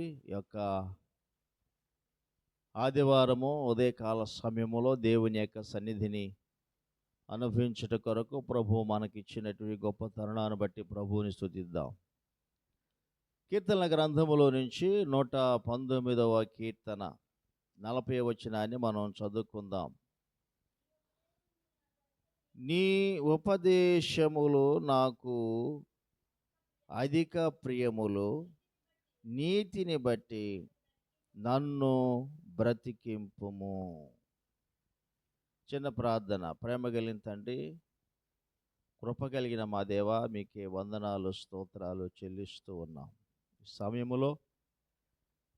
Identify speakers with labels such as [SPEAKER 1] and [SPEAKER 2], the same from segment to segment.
[SPEAKER 1] యొక్క ఆదివారము ఉదయకాల సమయములో దేవుని యొక్క సన్నిధిని అనుభవించుట కొరకు ప్రభు మనకిచ్చినటువంటి గొప్ప తరుణాన్ని బట్టి ప్రభువుని స్థుతిద్దాం కీర్తన గ్రంథములో నుంచి నూట పంతొమ్మిదవ కీర్తన నలభై వచనాన్ని మనం చదువుకుందాం. నీ ఉపదేశములు నాకు అధిక ప్రియములు నీతిని బట్టి నన్ను బ్రతికింపుము. చిన్న ప్రార్థన. ప్రేమ కలిగిన తండ్రి కృప కలిగిన మా దేవ మీకే వందనాలు స్తోత్రాలు చెల్లిస్తూ ఉన్నాం. ఈ సమయంలో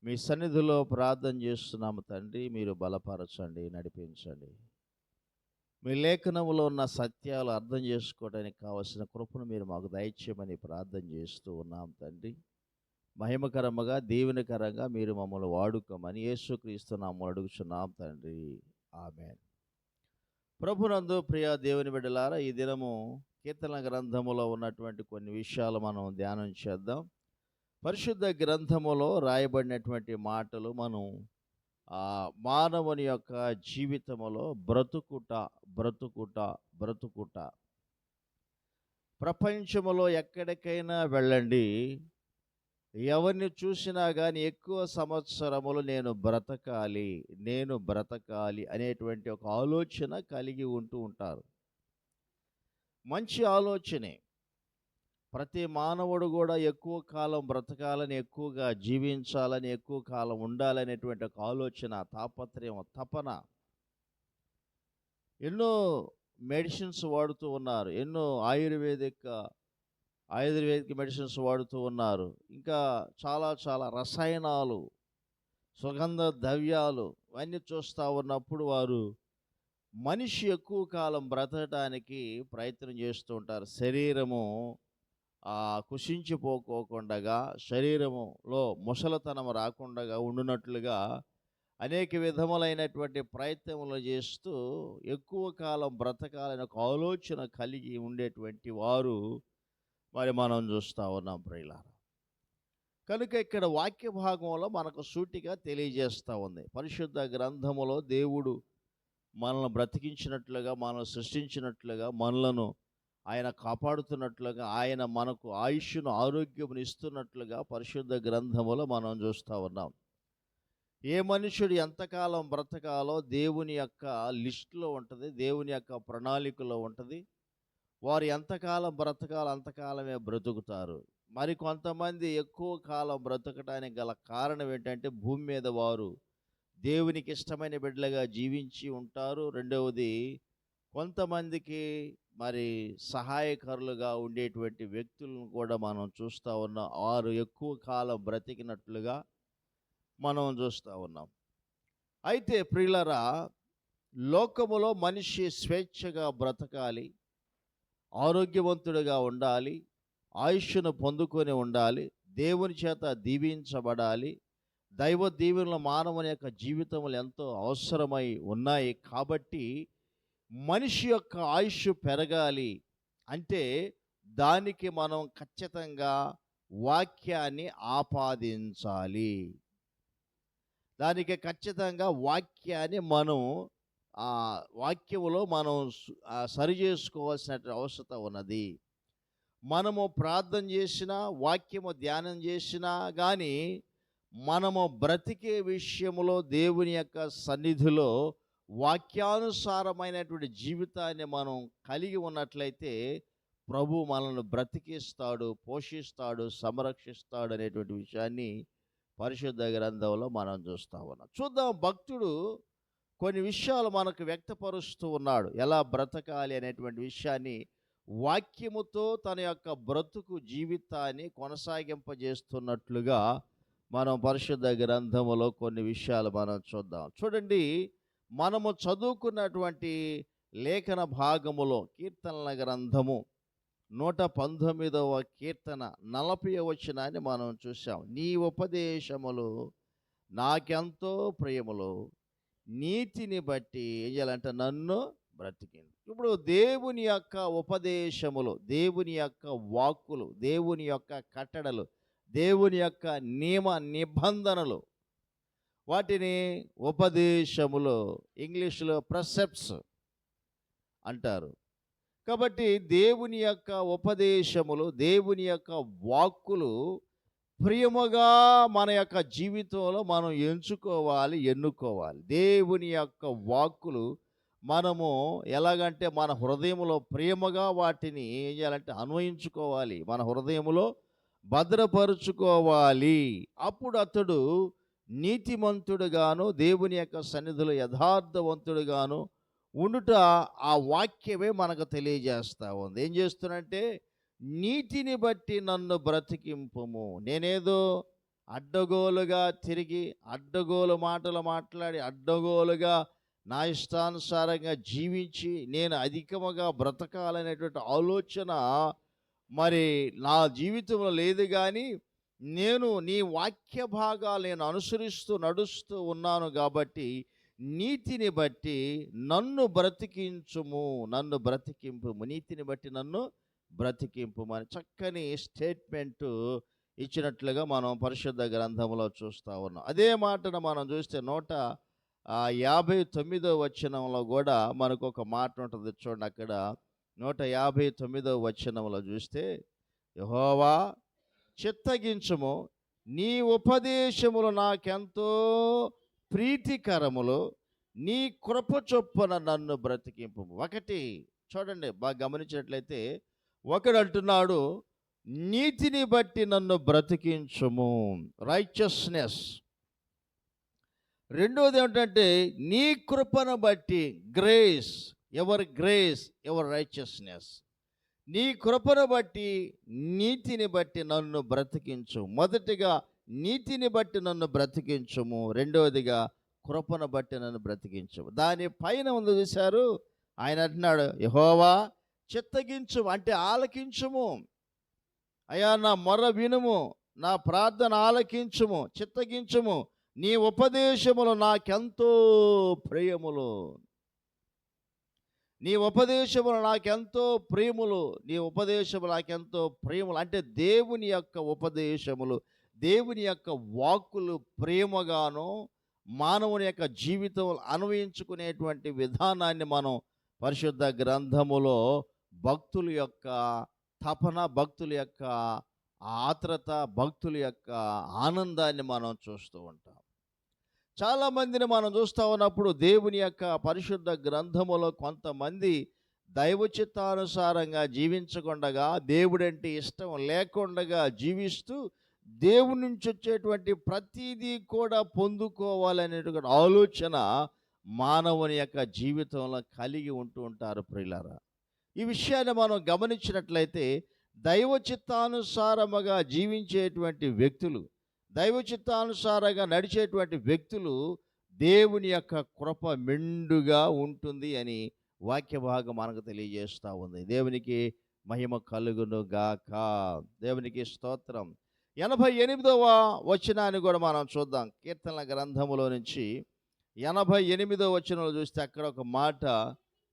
[SPEAKER 1] మీ సన్నిధిలో ప్రార్థన చేస్తున్నాము తండ్రి మీరు బలపరచండి నడిపించండి. మీ లేఖనంలో ఉన్న సత్యాలు అర్థం చేసుకోవడానికి కావలసిన కృపను మీరు మాకు దయచేయమని ప్రార్థన చేస్తూ ఉన్నాం తండ్రి. మహిమకరముగా దీవెనకరంగా మీరు మమ్మల్ని వాడుకోమని యేసుక్రీస్తు నామములు అడుగుచున్నాం తండ్రి. ఆమె ప్రభునందు ప్రియ దేవుని బిడ్డలారా ఈ దినము కీర్తన గ్రంథములో ఉన్నటువంటి కొన్ని విషయాలు మనం ధ్యానం చేద్దాం. పరిశుద్ధ గ్రంథములో రాయబడినటువంటి మాటలు మనం ఆ మానవుని యొక్క జీవితములో బ్రతుకుట బ్రతుకుట బ్రతుకుట. ప్రపంచములో ఎక్కడికైనా వెళ్ళండి ఎవరిని చూసినా కానీ ఎక్కువ సంవత్సరములు నేను బ్రతకాలి నేను బ్రతకాలి అనేటువంటి ఒక ఆలోచన కలిగి ఉంటూ ఉంటారు. మంచి ఆలోచనే. ప్రతి మానవుడు కూడా ఎక్కువ కాలం బ్రతకాలని ఎక్కువగా జీవించాలని ఎక్కువ కాలం ఉండాలనేటువంటి ఒక ఆలోచన తాపత్రయం తపన. ఎన్నో మెడిసిన్స్ వాడుతూ ఉన్నారు. ఎన్నో ఆయుర్వేదిక ఆయుర్వేదిక్ మెడిసిన్స్ వాడుతూ ఉన్నారు. ఇంకా చాలా చాలా రసాయనాలు సుగంధ ద్రవ్యాలు ఇవన్నీ చూస్తూ ఉన్నప్పుడు వారు మనిషి ఎక్కువ కాలం బ్రతకడానికి ప్రయత్నం చేస్తూ ఉంటారు. శరీరము ఆ కుషించిపోకోకుండా శరీరములో ముసలతనం రాకుండా ఉండునట్లుగా అనేక విధములైనటువంటి ప్రయత్నములు చేస్తూ ఎక్కువ కాలం బ్రతకాలని ఒక ఆలోచన కలిగి ఉండేటువంటి వారు మరి మనం చూస్తూ ఉన్నాం ప్రియులార. కనుక ఇక్కడ వాక్య భాగంలో మనకు సూటిగా తెలియజేస్తూ ఉంది. పరిశుద్ధ గ్రంథములో దేవుడు మనల్ని బ్రతికించినట్లుగా మనల్ని సృష్టించినట్లుగా మనలను ఆయన కాపాడుతున్నట్లుగా ఆయన మనకు ఆయుష్ను ఆరోగ్యం ఇస్తున్నట్లుగా పరిశుద్ధ గ్రంథములో మనం చూస్తూ ఉన్నాం. ఏ మనుషుడు ఎంతకాలం బ్రతకాలో దేవుని యొక్క లిస్టులో ఉంటుంది దేవుని యొక్క ప్రణాళికలో ఉంటుంది వారు ఎంతకాలం బ్రతకాలో అంతకాలమే బ్రతుకుతారు. మరి కొంతమంది ఎక్కువ కాలం బ్రతకడానికి గల కారణం ఏంటంటే భూమి మీద వారు దేవునికి ఇష్టమైన బిడ్డలుగా జీవించి ఉంటారు. రెండవది కొంతమందికి మరి సహాయకరులుగా ఉండేటువంటి వ్యక్తులను కూడా మనం చూస్తూ ఉన్నాం. వారు ఎక్కువ కాలం బ్రతికినట్లుగా మనం చూస్తూ ఉన్నాం. అయితే ప్రియులరా లోకములో మనిషి స్వేచ్ఛగా బ్రతకాలి. ఆరోగ్యవంతుడిగా ఉండాలి ఆయుష్ను పొందుకొని ఉండాలి దేవుని చేత దీవించబడాలి. దైవ దీవెనలు మానవుని యొక్క జీవితములు ఎంతో అవసరమై ఉన్నాయి కాబట్టి మనిషి యొక్క ఆయుష్ పెరగాలి అంటే దానికి మనం ఖచ్చితంగా వాక్యాన్ని ఆపాదించాలి. దానికి ఖచ్చితంగా వాక్యాన్ని మనం ఆ వాక్యములో మనం సరి చేసుకోవాల్సిన అవసరం ఉన్నది. మనము ప్రార్థన చేసినా వాక్యము ధ్యానం చేసినా కానీ మనము బ్రతికే విషయంలో దేవుని యొక్క సన్నిధిలో వాక్యానుసారమైనటువంటి జీవితాన్ని మనం కలిగి ఉన్నట్లయితే ప్రభు మనల్ని బ్రతికిస్తాడు పోషిస్తాడు సంరక్షిస్తాడు అనేటువంటి విషయాన్ని పరిశుద్ధ గ్రంథంలో మనం చూస్తా ఉన్నాం. చూద్దాం భక్తుడు కొన్ని విషయాలు మనకు వ్యక్తపరుస్తూ ఉన్నాడు. ఎలా బ్రతకాలి అనేటువంటి విషయాన్ని వాక్యముతో తన యొక్క బ్రతుకు జీవితాన్ని కొనసాగింపజేస్తున్నట్లుగా మనం పరిశుద్ధ గ్రంథములో కొన్ని విషయాలు మనం చూద్దాం. చూడండి మనము చదువుకున్నటువంటి లేఖన భాగములో కీర్తనల గ్రంథము నూట పంతొమ్మిదవ కీర్తన నలభై వచనాన్ని మనం చూసాం నీ ఉపదేశములు నాకెంతో ప్రియములు. నీతిని బట్టి ఏం చేయాలంటే నన్ను బ్రతికింది. ఇప్పుడు దేవుని యొక్క ఉపదేశములు దేవుని యొక్క వాక్కులు దేవుని యొక్క కట్టడలు దేవుని యొక్క నియమ నిబంధనలు వాటిని ఉపదేశములో ఇంగ్లీష్లో ప్రసెప్ట్స్ అంటారు. కాబట్టి దేవుని యొక్క ఉపదేశములు దేవుని యొక్క వాక్కులు ప్రియముగా మన యొక్క జీవితంలో మనం ఎంచుకోవాలి ఎన్నుకోవాలి. దేవుని యొక్క వాక్కులు మనము ఎలాగంటే మన హృదయంలో ప్రేమగా వాటిని ఏం చేయాలంటే అన్వయించుకోవాలి. మన హృదయంలో భద్రపరుచుకోవాలి. అప్పుడు అతడు నీతిమంతుడుగాను దేవుని యొక్క సన్నిధిలో యథార్థవంతుడుగాను ఉండుట ఆ వాక్యమే మనకు తెలియజేస్తూ ఉంది. ఏం చేస్తున్నంటే నీతిని బట్టి నన్ను బ్రతికింపుము. నేనేదో అడ్డగోలుగా తిరిగి అడ్డగోలు మాటలు మాట్లాడి అడ్డగోలుగా నా ఇష్టానుసారంగా జీవించి నేను అధికముగా బ్రతకాలనేటువంటి ఆలోచన మరి నా జీవితంలో లేదు కానీ నేను నీ వాక్య భాగాలు నేను అనుసరిస్తూ నడుస్తూ ఉన్నాను కాబట్టి నీతిని బట్టి నన్ను బ్రతికించుము నన్ను బ్రతికింపు నీతిని బట్టి నన్ను బ్రతికింపు అని చక్కని స్టేట్మెంట్ ఇచ్చినట్లుగా మనం పరిశుద్ధ గ్రంథంలో చూస్తూ ఉన్నాం. అదే మాటను మనం చూస్తే నూట ఆ, యాభై తొమ్మిదో వచనంలో కూడా మనకు ఒక మాట ఉంటుంది చూడండి అక్కడ. నూట యాభై తొమ్మిదో వచనంలో చూస్తే యహోవా చిత్తగించము నీ ఉపదేశములు నాకెంతో ప్రీతికరములు నీ కృప చొప్పున నన్ను బ్రతికింపు ఒకటి చూడండి బాగా గమనించినట్లయితే ఒకడు అంటున్నాడు నీతిని బట్టి నన్ను బ్రతికించుము. రైచస్నెస్ రెండవది ఏమిటంటే నీ కృపను బట్టి grace ever grace ever righteousness నీ కృపను బట్టి నీతిని బట్టి నన్ను బ్రతికించు మొదటిగా నీతిని బట్టి నన్ను బ్రతికించుము. రెండవదిగా కృపను బట్టి నన్ను బ్రతికించము. దాని పైన ఉంది చూశారు. ఆయన అంటున్నాడు యహోవా చిత్తగించు అంటే ఆలకించుము. అయ్యా నా మొర వినుము నా ప్రార్థన ఆలకించుము చిత్తగించుము. నీ ఉపదేశములు నాకెంతో ప్రియములు. నీ ఉపదేశములు నాకెంతో ప్రేములు నీ ఉపదేశము నాకెంతో ప్రియములు. అంటే దేవుని యొక్క ఉపదేశములు దేవుని యొక్క వాక్కులు ప్రేమగాను మానవుని యొక్క జీవితం అన్వయించుకునేటువంటి విధానాన్ని మనం పరిశుద్ధ గ్రంథములో భక్తుల యొక్క తపన భక్తుల యొక్క ఆత్రత భక్తుల యొక్క ఆనందాన్ని మనం చూస్తూ ఉంటాం. చాలామందిని మనం చూస్తూ ఉన్నప్పుడు దేవుని యొక్క పరిశుద్ధ గ్రంథములో కొంతమంది దైవ చిత్తానుసారంగా జీవించకుండగా దేవుడంటే ఇష్టం లేకుండగా జీవిస్తూ దేవుని నుంచి వచ్చేటువంటి ప్రతిదీ కూడా పొందుకోవాలనేటువంటి ఆలోచన మానవుని యొక్క జీవితంలో కలిగి ఉంటూ ఉంటారు ప్రియులారా. ఈ విషయాన్ని మనం గమనించినట్లయితే దైవ చిత్తానుసారముగా జీవించేటువంటి వ్యక్తులు దైవ చిత్తానుసారంగా నడిచేటువంటి వ్యక్తులు దేవుని యొక్క కృప మెండుగా ఉంటుంది అని వాక్య భాగం మనకు తెలియజేస్తూ ఉంది. దేవునికి మహిమ కలుగును గాక. దేవునికి స్తోత్రం. ఎనభై ఎనిమిదవ వచనాన్ని కూడా మనం చూద్దాం. కీర్తనల గ్రంథములో నుంచి ఎనభై ఎనిమిదవ వచనంలో చూస్తే అక్కడ ఒక మాట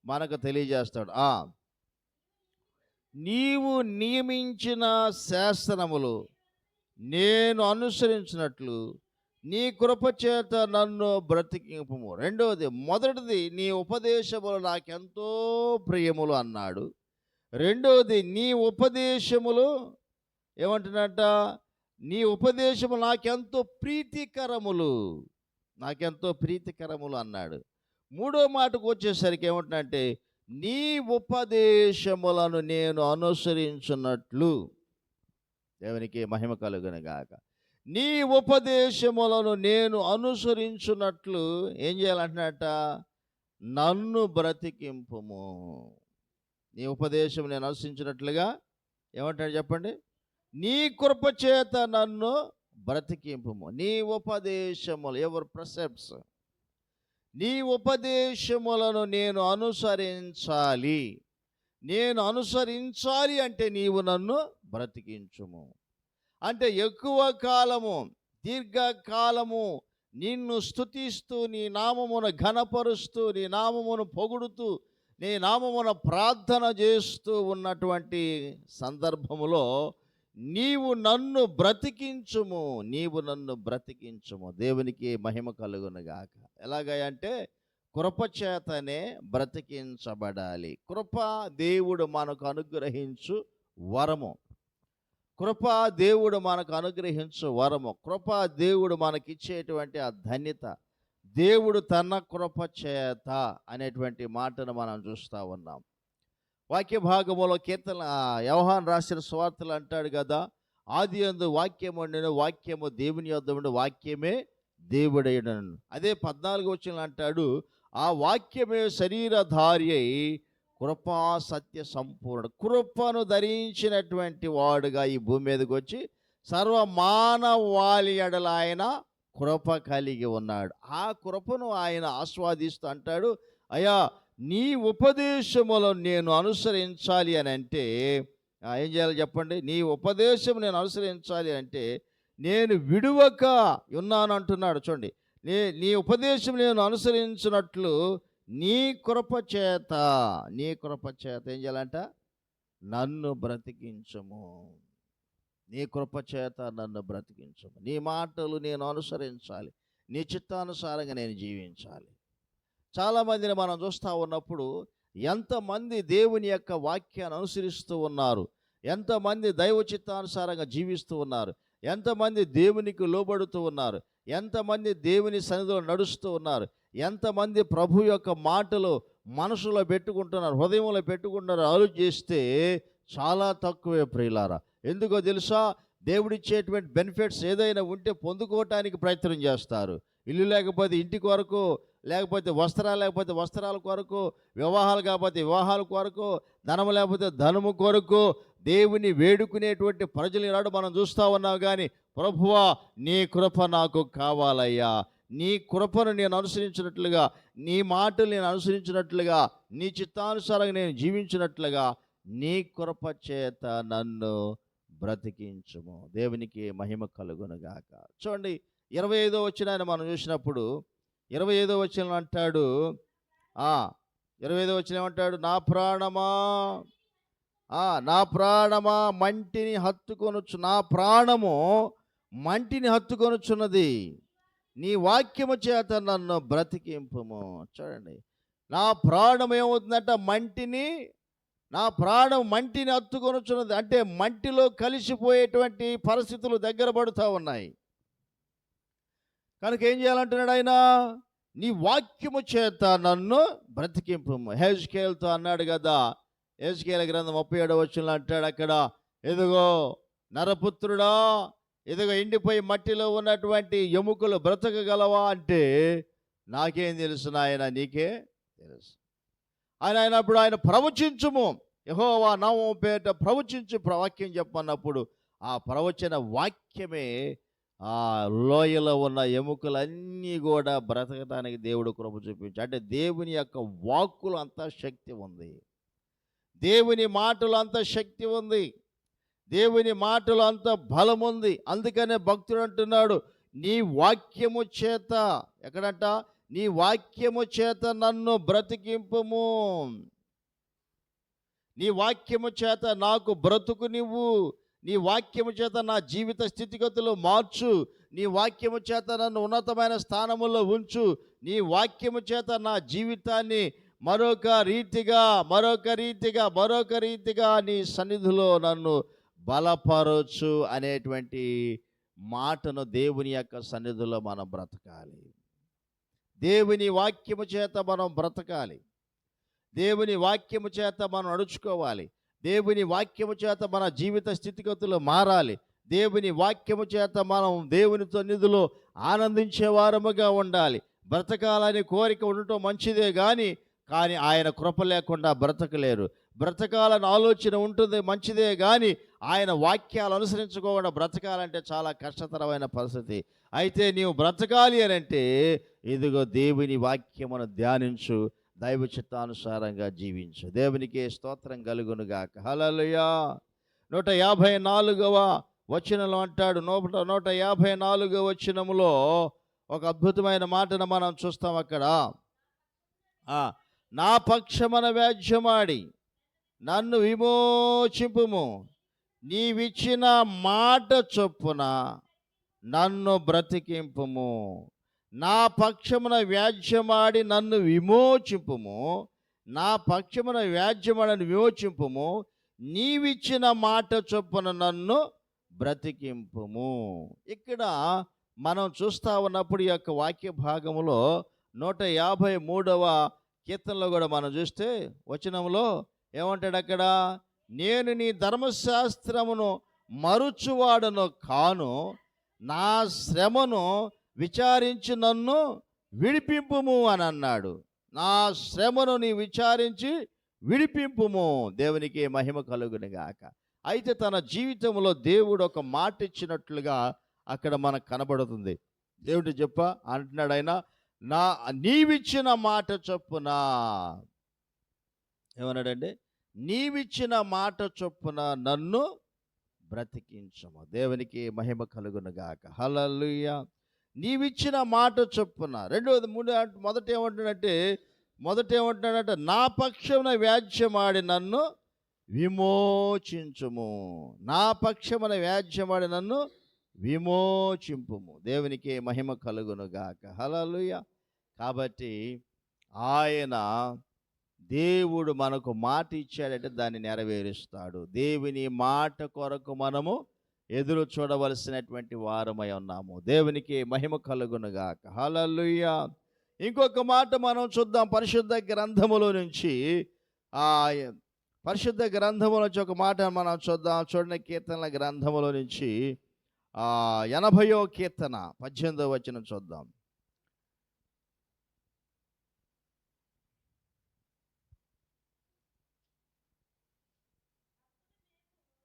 [SPEAKER 1] మనకు తెలియజేస్తాడు. ఆ నీవు నియమించిన శాసనములు నేను అనుసరించినట్లు నీ కృపచేత నన్ను బ్రతికింపము. రెండవది మొదటిది నీ ఉపదేశములు నాకెంతో ప్రియములు అన్నాడు. రెండవది నీ ఉపదేశములు ఏమంటున్నట్ట నీ ఉపదేశము నాకెంతో ప్రీతికరములు నాకెంతో ప్రీతికరములు అన్నాడు. మూడో మాటకు వచ్చేసరికి ఏమంటున్నంటే నీ ఉపదేశములను నేను అనుసరించున్నట్లు దేవునికి మహిమ కలుగునుగాక నీ ఉపదేశములను నేను అనుసరించున్నట్లు ఏం చేయాలంటున్నట్ట నన్ను బ్రతికింపుము. నీ ఉపదేశం నేను అనుసరించినట్లుగా ఏమంటాడు చెప్పండి? నీ కృపచేత నన్ను బ్రతికింపుము. నీ ఉపదేశములు ఎవరు ప్రసెప్ట్స్ నీ ఉపదేశములను నేను అనుసరించాలి. నేను అనుసరించాలి అంటే నీవు నన్ను బ్రతికించుము. అంటే ఎక్కువ కాలము దీర్ఘకాలము నిన్ను స్థుతిస్తూ నీ నామమును ఘనపరుస్తూ నీ నామమును పొగుడుతూ నీ నామమున ప్రార్థన చేస్తూ ఉన్నటువంటి సందర్భములో నీవు నన్ను బ్రతికించుము నీవు నన్ను బ్రతికించుము. దేవునికి మహిమ కలుగునుగాక. ఎలాగంటే అంటే బ్రతికించబడాలి. కృప దేవుడు మనకు అనుగ్రహించు వరము. కృప దేవుడు మనకు అనుగ్రహించు వరము. కృప దేవుడు మనకిచ్చేటువంటి ఆ ధన్యత. దేవుడు తన కృప చేత అనేటువంటి మాటను మనం చూస్తూ ఉన్నాం. వాక్య భాగంలో కీర్తన వ్యవహాన్ రాసిన స్వార్థలు అంటాడు కదా ఆది అందు వాక్యము నేను వాక్యము దేవుని యొద్ద వాక్యమే దేవుడైనను. అదే పద్నాలుగు వచ్చిన అంటాడు ఆ వాక్యమే శరీరధారి అయి కృపా సత్య సంపూర్ణ. కృపను ధరించినటువంటి వాడుగా ఈ భూమి మీదకి వచ్చి సర్వ మానవాళి ఎడల ఆయన కృప కలిగి ఉన్నాడు. ఆ కృపను ఆయన ఆస్వాదిస్తూ అంటాడు అయ్యా నీ ఉపదేశములో నేను అనుసరించాలి అని అంటే ఏం చేయాలి చెప్పండి? నీ ఉపదేశం నేను అనుసరించాలి అంటే నేను విడువక ఉన్నాను అంటున్నాడు. చూడండి. నీ నీ ఉపదేశం నేను అనుసరించినట్లు నీ కృపచేత నీ కృపచేత ఏం చేయాలంట? నన్ను బ్రతికించము. నీ కృపచేత నన్ను బ్రతికించము. నీ మాటలు నేను అనుసరించాలి. నీ చిత్తానుసారంగా నేను జీవించాలి. చాలామందిని మనం చూస్తూ ఉన్నప్పుడు ఎంతమంది దేవుని యొక్క వాక్యాన్ని అనుసరిస్తూ ఉన్నారు? ఎంతమంది దైవ చిత్తానుసారంగా జీవిస్తూ ఉన్నారు? ఎంతమంది దేవునికి లోబడుతూ ఉన్నారు? ఎంతమంది దేవుని సన్నిధిలో నడుస్తూ ఉన్నారు? ఎంతమంది ప్రభు యొక్క మాటలు మనసులో పెట్టుకుంటున్నారు? హృదయంలో పెట్టుకుంటున్నారు? ఆలోచిస్తే చాలా తక్కువే ప్రియులారా. ఎందుకో తెలుసా? దేవుడిచ్చేటువంటి బెనిఫిట్స్ ఏదైనా ఉంటే పొందుకోవటానికి ప్రయత్నం చేస్తారు. ఇల్లు లేకపోతే ఇంటి కొరకు లేకపోతే వస్త్రాలు లేకపోతే వస్త్రాల కొరకు వివాహాలు కాకపోతే వివాహాల కొరకు ధనము లేకపోతే ధనము కొరకు దేవుని వేడుకునేటువంటి ప్రజలు ఈనాడు మనం చూస్తూ ఉన్నాం కానీ ప్రభువా నీ కృప నాకు కావాలయ్యా. నీ కృపను నేను అనుసరించినట్లుగా నీ మాటలు నేను అనుసరించినట్లుగా నీ చిత్తానుసారంగా నేను జీవించినట్లుగా నీ కృప చేత నన్ను బ్రతికించుము. దేవునికి మహిమ కలుగునుగాక. చూడండి ఇరవై ఐదో వచ్చిన ఆయన మనం చూసినప్పుడు ఇరవై ఐదో వచ్చిన అంటాడు ఇరవై ఐదో వచ్చిన ఏమంటాడు? నా ప్రాణమా నా ప్రాణమా మంటిని హత్తుకొనొచ్చు నా ప్రాణము మంటిని హత్తుకొనుచున్నది. నీ వాక్యము చేత నన్ను బ్రతికింపము. చూడండి నా ప్రాణం ఏమవుతుందంట? మంటిని నా ప్రాణం మంటిని హత్తుకొనుచున్నది. అంటే మంటిలో కలిసిపోయేటువంటి పరిస్థితులు దగ్గర పడుతూ ఉన్నాయి. కనుక ఏం చేయాలంటున్నాడు ఆయన? నీ వాక్యము చేత నన్ను బ్రతికింపు హెజ్కేల్తో అన్నాడు కదా హెజ్కేల గ్రంథం ముప్పై ఏడవ వచ్చిన అంటాడు అక్కడ ఎదుగో నరపుత్రుడా ఎదుగో ఎండిపోయి మట్టిలో ఉన్నటువంటి ఎముకలు బ్రతకగలవా? అంటే నాకేం తెలుసు నాయన నీకే తెలుసు. ఆయన అయినప్పుడు ఆయన ప్రవచించుము. యహోవా నామం పేట ప్రవచించు వాక్యం చెప్పన్నప్పుడు ఆ ప్రవచన వాక్యమే ఆ లోయలో ఉన్న ఎముకలన్నీ కూడా బ్రతకడానికి దేవుడు కృప చూపించి అంటే దేవుని యొక్క వాక్కులు అంత శక్తి ఉంది. దేవుని మాటలు అంత శక్తి ఉంది. దేవుని మాటలు అంత బలం ఉంది. అందుకనే భక్తుడు అంటున్నాడు నీ వాక్యము చేత ఎక్కడంట? నీ వాక్యము చేత నన్ను బ్రతికింపుము. నీ వాక్యము చేత నాకు బ్రతుకు నువ్వు నీ వాక్యము చేత నా జీవిత స్థితిగతులు మార్చు. నీ వాక్యము చేత నన్ను ఉన్నతమైన స్థానములో ఉంచు. నీ వాక్యము చేత నా జీవితాన్ని మరొక రీతిగా మరొక రీతిగా మరొక రీతిగా నీ సన్నిధిలో నన్ను బలపరచు అనేటువంటి మాటను దేవుని యొక్క సన్నిధిలో మనం బ్రతకాలి. దేవుని వాక్యము చేత మనం బ్రతకాలి. దేవుని వాక్యము చేత మనం నడుచుకోవాలి. దేవుని వాక్యము చేత మన జీవిత స్థితిగతులు మారాలి. దేవుని వాక్యము చేత మనం దేవుని సన్నిధిలో ఆనందించే వారముగా ఉండాలి. బ్రతకాలని కోరిక ఉండటం మంచిదే కానీ కానీ ఆయన కృప లేకుండా బ్రతకలేరు. బ్రతకాలని ఆలోచన ఉంటుంది మంచిదే కానీ ఆయన వాక్యాలు అనుసరించుకోకుండా బ్రతకాలంటే చాలా కష్టతరమైన పరిస్థితి. అయితే నీవు బ్రతకాలి అని అంటే ఇదిగో దేవుని వాక్యమును ధ్యానించు. దైవ చిత్తానుసారంగా జీవించు. దేవునికి స్తోత్రం కలుగునుగాక. హలలుయా నూట యాభై నాలుగవ వచనంలో అంటాడు. నూట నూట యాభై నాలుగవ వచనములో ఒక అద్భుతమైన మాటను మనం చూస్తాం అక్కడ. ఆ, నా పక్షమన వ్యాజ్యమాడి నన్ను విమోచింపుము. నీవిచ్చిన మాట చొప్పున నన్ను బ్రతికింపుము. నా పక్షమున వ్యాజ్యమాడి నన్ను విమోచింపుము. నా పక్షమున వ్యాజ్యమాడని విమోచింపుము. నీవిచ్చిన మాట చొప్పున నన్ను బ్రతికింపుము. ఇక్కడ మనం చూస్తా ఉన్నప్పుడు ఈ యొక్క వాక్య భాగములో నూట యాభై మూడవ కీర్తనలో కూడా మనం చూస్తే వచనంలో ఏమంటాడు అక్కడ? నేను నీ ధర్మశాస్త్రమును మరుచువాడను కాను నా శ్రమను విచారించి నన్ను విడిపింపుము అని అన్నాడు. నా శ్రమను నీ విచారించి విడిపింపుము. దేవునికి మహిమ కలుగునిగాక అయితే తన జీవితంలో దేవుడు ఒక మాట ఇచ్చినట్లుగా అక్కడ మనకు కనబడుతుంది. దేవుడు చెప్ప అంటున్నాడు ఆయన నా నీవిచ్చిన మాట చొప్పున. ఏమన్నాడండి? నీవిచ్చిన మాట చొప్పున నన్ను బ్రతికించము. దేవునికి మహిమ కలుగునుగాక గాక. నీవిచ్చిన మాట చొప్పున. రెండవది మూడు మొదట ఏమంటున్నాడంటే మొదట ఏమంటున్నాడంటే నా పక్షమున వ్యాజ్యమాడి నన్ను విమోచించుము. నా పక్షమున వ్యాజ్యమాడి నన్ను విమోచింపుము. దేవునికి మహిమ కలుగును గాక కాబట్టి ఆయన దేవుడు మనకు మాట ఇచ్చాడంటే దాన్ని నెరవేరుస్తాడు. దేవుని మాట కొరకు మనము ఎదురు చూడవలసినటువంటి వారమై ఉన్నాము. దేవునికి మహిమ కలుగునుగాక హల్లెలూయా. ఇంకొక మాట మనం చూద్దాం. పరిశుద్ధ గ్రంథములో నుంచి ఆ పరిశుద్ధ గ్రంథములో నుంచి ఒక మాట మనం చూద్దాం. చూడని కీర్తనల గ్రంథములో నుంచి ఆ ఎనభయో కీర్తన పద్దెనిమిదో వచ్చిన చూద్దాం.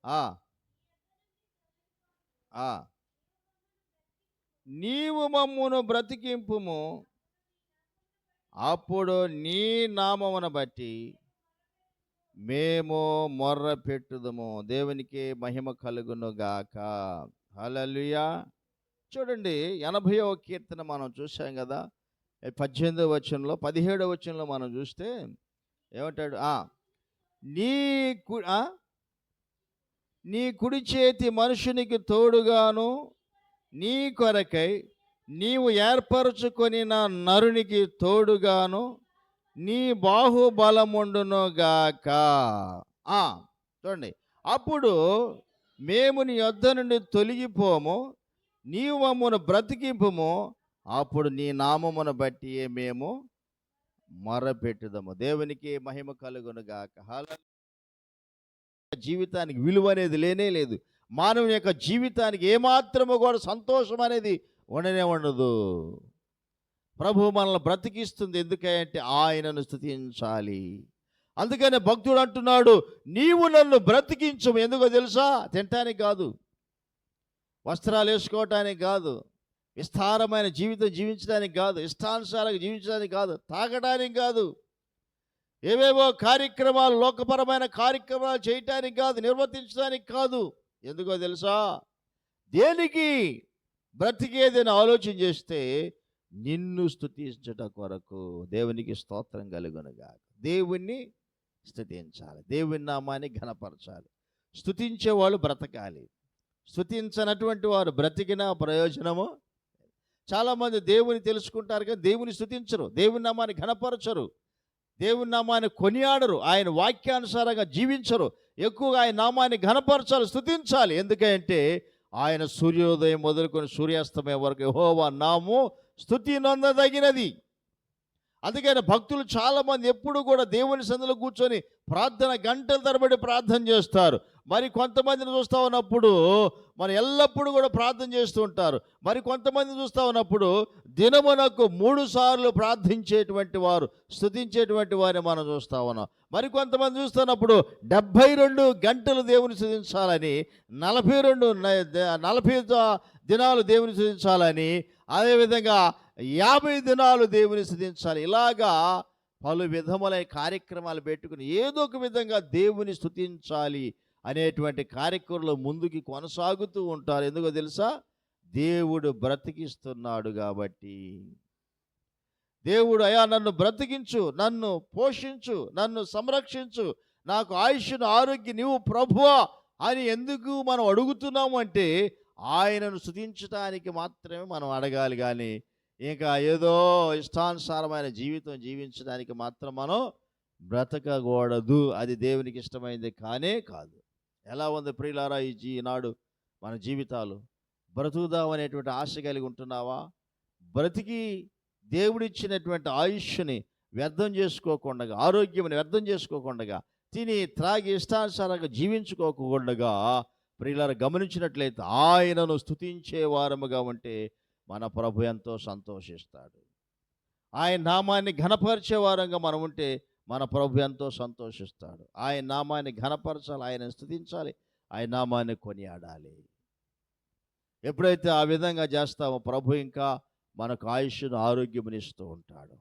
[SPEAKER 1] ఆ నీవు మమ్మును బ్రతికింపుము అప్పుడు నీ నామమును బట్టి మేము మొర్ర పెట్టుదము. దేవునికి మహిమ కలుగును గాక. హల్లెలూయా. చూడండి ఎనభైవ కీర్తన మనం చూసాం కదా. పద్దెనిమిదవ వచనంలో పదిహేడవ వచనంలో మనం చూస్తే ఏమంటాడు? ఆ నీ కు నీ కుడి చేతి మనుషునికి తోడుగాను నీ కొరకై నీవు ఏర్పరచుకొని నా నరునికి తోడుగాను నీ బాహుబలముండును గాక. ఆ, చూడండి. అప్పుడు మేము నీ యొద్ద నుండి తొలగిపోము నీవు మమ్మను బ్రతికింపుము అప్పుడు నీ నామమును బట్టి మేము మొరపెట్టుదము. దేవునికి మహిమ కలుగును గాక. జీవితానికి విలువ అనేది లేనే లేదు. మానవుని యొక్క జీవితానికి ఏమాత్రము కూడా సంతోషం అనేది ఉండనే ఉండదు. ప్రభు మనల్ని బ్రతికిస్తుంది. ఎందుకంటే ఆయనను స్థుతించాలి. అందుకనే భక్తుడు అంటున్నాడు నీవు నన్ను బ్రతికించు. ఎందుకో తెలుసా? తినటానికి కాదు. వస్త్రాలు వేసుకోవటానికి కాదు. విస్తారమైన జీవితం జీవించడానికి కాదు. ఇష్టానుసారంగా జీవించడానికి కాదు. తాగడానికి కాదు. ఏవేవో కార్యక్రమాలు లోకపరమైన కార్యక్రమాలు చేయటానికి కాదు నిర్వర్తించడానికి కాదు. ఎందుకో తెలుసా? దేనికి బ్రతికేదని ఆలోచన చేస్తే నిన్ను స్థుతించట కొరకు దేవునికి స్తోత్రం కలుగునుగా దేవుణ్ణి స్థుతించాలి దేవుని నామాన్ని ఘనపరచాలి. స్థుతించే వాళ్ళు బ్రతకాలి. స్తుతించనటువంటి వారు బ్రతికిన ప్రయోజనము? చాలామంది దేవుని తెలుసుకుంటారు కానీ దేవుని స్థుతించరు దేవుని నామాన్ని ఘనపరచరు. దేవుని నామాన్ని కొనియాడరు. ఆయన వాక్యానుసారంగా జీవించరు. ఎక్కువగా ఆయన నామాన్ని ఘనపరచాలి స్తుతించాలి. ఎందుకంటే ఆయన సూర్యోదయం మొదలుకొని సూర్యాస్తమయం వరకు యహోవా నాము స్థుతి నొందదగినది. అందుకని భక్తులు చాలామంది ఎప్పుడు కూడా దేవుని సందులో కూర్చొని ప్రార్థన గంటల తరబడి ప్రార్థన చేస్తారు. మరి కొంతమందిని చూస్తూ ఉన్నప్పుడు మరి ఎల్లప్పుడూ కూడా ప్రార్థన చేస్తూ ఉంటారు. మరి కొంతమందిని చూస్తూ ఉన్నప్పుడు దినమునకు మూడు సార్లు ప్రార్థించేటువంటి వారు స్థుతించేటువంటి వారిని మనం చూస్తూ ఉన్నాం. మరి కొంతమంది చూస్తున్నప్పుడు డెబ్భై రెండు గంటలు దేవుని స్థుతించాలని నలభై రెండు నలభై దినాలు దేవుని స్థుతించాలని అదేవిధంగా యాభై దినాలు దేవుని స్థుతించాలి ఇలాగా పలు విధములైన కార్యక్రమాలు పెట్టుకుని ఏదో ఒక విధంగా దేవుని స్థుతించాలి అనేటువంటి కార్యక్రమంలో ముందుకి కొనసాగుతూ ఉంటారు. ఎందుకో తెలుసా? దేవుడు బ్రతికిస్తున్నాడు కాబట్టి. దేవుడు అయా నన్ను బ్రతికించు నన్ను పోషించు నన్ను సంరక్షించు నాకు ఆయుష్ను ఆరోగ్యం నీవు ప్రభువా అని ఎందుకు మనం అడుగుతున్నాము అంటే ఆయనను స్థుతించడానికి మాత్రమే మనం అడగాలి కానీ ఇంకా ఏదో ఇష్టానుసారమైన జీవితం జీవించడానికి మాత్రం మనం బ్రతకకూడదు. అది దేవునికి ఇష్టమైంది కానే కాదు. ఎలా ఉంది ప్రియులారా ఈ ఈనాడు మన జీవితాలు? బ్రతుకుదామనేటువంటి ఆశ కలిగి ఉంటున్నావా? బ్రతికి దేవుడిచ్చినటువంటి ఆయుష్ని వ్యర్థం చేసుకోకుండా ఆరోగ్యం వ్యర్థం చేసుకోకుండా తిని త్రాగి ఇష్టానుసారంగా జీవించుకోకుండా ప్రియులారా గమనించినట్లయితే ఆయనను స్తుతించే వారముగా ఉంటే మన ప్రభు ఎంతో సంతోషిస్తాడు. ఆయన నామాన్ని ఘనపరిచే వారంగా మనం ఉంటే మన ప్రభు ఎంతో సంతోషిస్తాడు. ఆయన నామాన్ని ఘనపరచాలి ఆయన స్థుతించాలి ఆయన నామాన్ని కొనియాడాలి. ఎప్పుడైతే ఆ విధంగా చేస్తామో ప్రభు ఇంకా మనకు ఆయుష్ను ఆరోగ్యమునిస్తూ ఉంటాడు.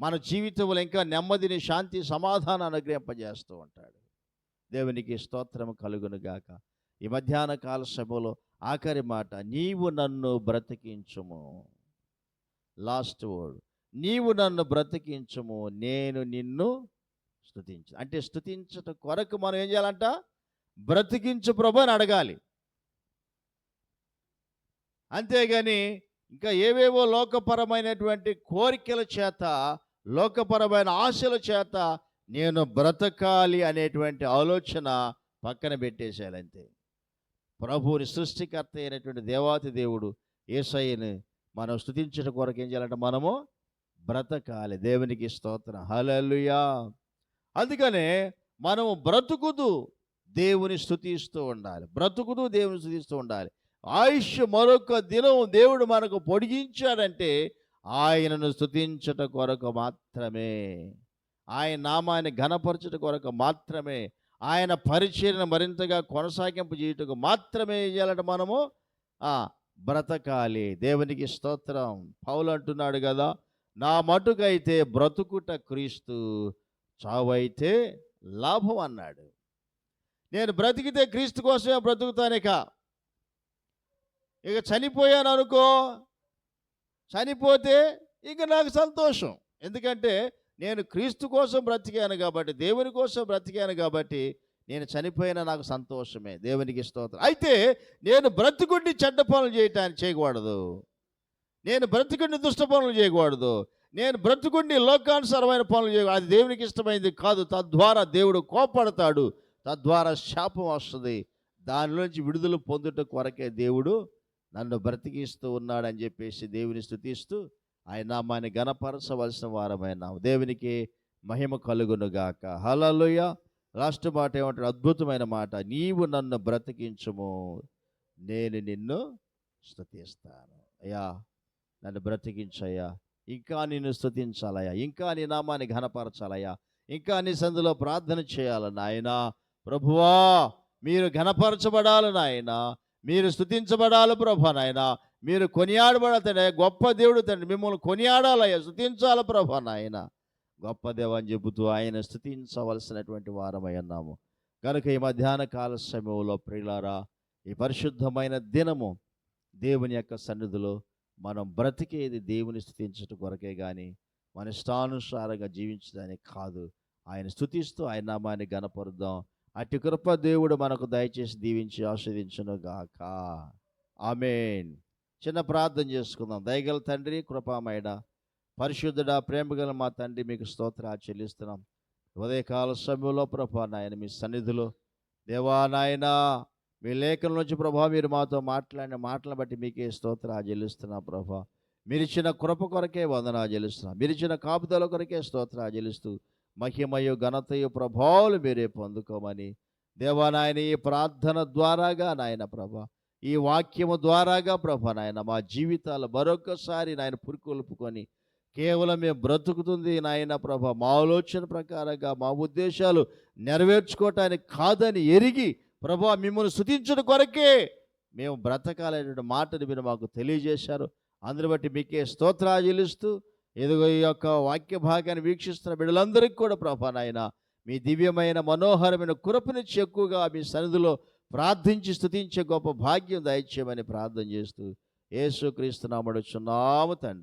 [SPEAKER 1] మన జీవితంలో ఇంకా నెమ్మదిని శాంతి సమాధానం అనుగ్రహింపజేస్తూ ఉంటాడు. దేవునికి స్తోత్రం కలుగునుగాక ఈ మధ్యాహ్న కాల సభలో ఆఖరి మాట నీవు నన్ను బ్రతికించుము. Last word. నీవు నన్ను బ్రతికించము నేను నిన్ను స్థుతించు అంటే స్థుతించట కొరకు మనం ఏం చేయాలంట? బ్రతికించు ప్రభు అని అడగాలి. అంతేగాని ఇంకా ఏవేవో లోకపరమైనటువంటి కోరికల చేత లోకపరమైన ఆశల చేత నేను బ్రతకాలి అనేటువంటి ఆలోచన పక్కన పెట్టేసేయాలి అంతే. ప్రభువుని సృష్టికర్త అయినటువంటి దేవాతి దేవుడు ఏసయ్యని మనం స్థుతించడం కొరకు ఏం చేయాలంటే మనము? బ్రతకాలి. దేవునికి స్తోత్రం. హలలుయా అందుకనే మనము బ్రతుకుతూ దేవుని స్థుతిస్తూ ఉండాలి. బ్రతుకుతూ దేవుని స్థుతిస్తూ ఉండాలి. ఆయుష్ మరొక దినం దేవుడు మనకు పొడిగించాడంటే ఆయనను స్థుతించట కొరకు మాత్రమే. ఆయన నామాన్ని ఘనపరచట కొరకు మాత్రమే. ఆయన పరిచయను మరింతగా కొనసాగింపు చేయటకు మాత్రమే చేయాలంటే మనము. బ్రతకాలి. దేవునికి స్తోత్రం. పౌలు అంటున్నాడు కదా నా మటుకైతే బ్రతుకుట క్రీస్తు చావైతే లాభం అన్నాడు. నేను బ్రతికితే క్రీస్తు కోసమే బ్రతుకుతానిక. ఇక చనిపోయాను అనుకో చనిపోతే ఇక నాకు సంతోషం. ఎందుకంటే నేను క్రీస్తు కోసం బ్రతికాను కాబట్టి దేవుని కోసం బ్రతికాను కాబట్టి నేను చనిపోయినా నాకు సంతోషమే. దేవునికి స్తోత్రం. అయితే నేను బ్రతుకుండి చెడ్డ పనులు చేయటానికి చేయకూడదు. నేను బ్రతుకుండి దుష్ట పనులు చేయకూడదు. నేను బ్రతుకుండి లోకానుసారమైన పనులు చేయ అది దేవునికి ఇష్టమైంది కాదు. తద్వారా దేవుడు కోపడతాడు తద్వారా శాపం వస్తుంది. దానిలోంచి విడుదల పొందుట కొరకే దేవుడు నన్ను బ్రతికిస్తూ ఉన్నాడని చెప్పేసి దేవుని స్థుతిస్తూ ఆయన నామాన్ని గణపరచవలసిన వారమైన దేవునికి మహిమ కలుగునుగాక హలలుయ లాస్ట్ మాట ఏమంటాడు? అద్భుతమైన మాట. నీవు నన్ను బ్రతికించుము. నేను నిన్ను స్థుతిస్తాను అయ్యా. నన్ను బ్రతికించయ్యా. ఇంకా నిన్ను స్థుతించాలయ్యా ఇంకా నీ నామాన్ని ఘనపరచాలయ్యా. ఇంకా నీ సందులో ప్రార్థన చేయాలి నాయనా. ప్రభువా మీరు ఘనపరచబడాలి నాయనా. మీరు స్థుతించబడాలి ప్రభా నాయన. మీరు కొనియాడబడతాడే గొప్ప దేవుడు తండ్రి. మిమ్మల్ని కొనియాడాలయ్యా. స్థుతించాలి ప్రభా నాయన. గొప్ప దేవ అని చెబుతూ ఆయన స్థుతించవలసినటువంటి వారమై ఉన్నాము. కనుక ఈ మధ్యాహ్న కాల సమయంలో ప్రియులారా ఈ పరిశుద్ధమైన దినము దేవుని యొక్క సన్నిధిలో మనం బ్రతికేది దేవుని స్థుతించడం కొరకే కానీ మన ఇష్టానుసారంగా జీవించడానికి కాదు. ఆయన స్థుతిస్తూ ఆయన నామాన్ని గనపరుద్దాం అట్టి కృప దేవుడు మనకు దయచేసి దీవించి ఆస్వాదించును గాక ఆమెన్. చిన్న ప్రార్థన చేసుకుందాం. దయగల తండ్రి కృపామయడ పరిశుద్ధుడ ప్రేమగల మా తండ్రి మీకు స్తోత్ర చెల్లిస్తున్నాం. ఉదయకాల సమయంలో ప్రభా నాయన మీ సన్నిధిలో దేవా నాయనా మీ లేఖల నుంచి ప్రభా మీరు మాతో మాట్లాడిన మాటలను బట్టి మీకే స్తోత్ర. చెల్లిస్తున్నా ప్రభా. మీరు ఇచ్చిన కృప కొరకే వందనా చెల్లిస్తున్నా మీరు ఇచ్చిన కాపుదల కొరకే స్తోత్ర చెల్లిస్తూ మహిమయు ఘనతయు ప్రభావాలు మీరే పొందుకోమని. దేవా నాయన ఈ ప్రార్థన ద్వారాగా నాయన ప్రభ ఈ వాక్యము ద్వారాగా ప్రభ నాయన మా జీవితాలు మరొకసారి నాయన పురికొల్పుకొని కేవలం మేము బ్రతుకుతుంది నాయన ప్రభ మా ఆలోచన ప్రకారంగా మా ఉద్దేశాలు నెరవేర్చుకోవటానికి కాదని ఎరిగి ప్రభా మిమ్మల్ని స్థుతించడం కొరకే మేము బ్రతకాలనేటువంటి మాటను మీరు మాకు తెలియజేశారు. అందుని బట్టి మీకే స్తోత్రాలు చెల్లిస్తూ ఎదుగో ఈ యొక్క వాక్య భాగాన్ని వీక్షిస్తున్న బిడ్డలందరికీ కూడా ప్రభా నాయన మీ దివ్యమైన మనోహరమైన కురపుని ఎక్కువగా మీ సన్నిధిలో ప్రార్థించి స్థుతించే గొప్ప భాగ్యం దయచేయమని ప్రార్థన చేస్తూ యేసుక్రీస్తు నామడుచున్నాము తండ్రి.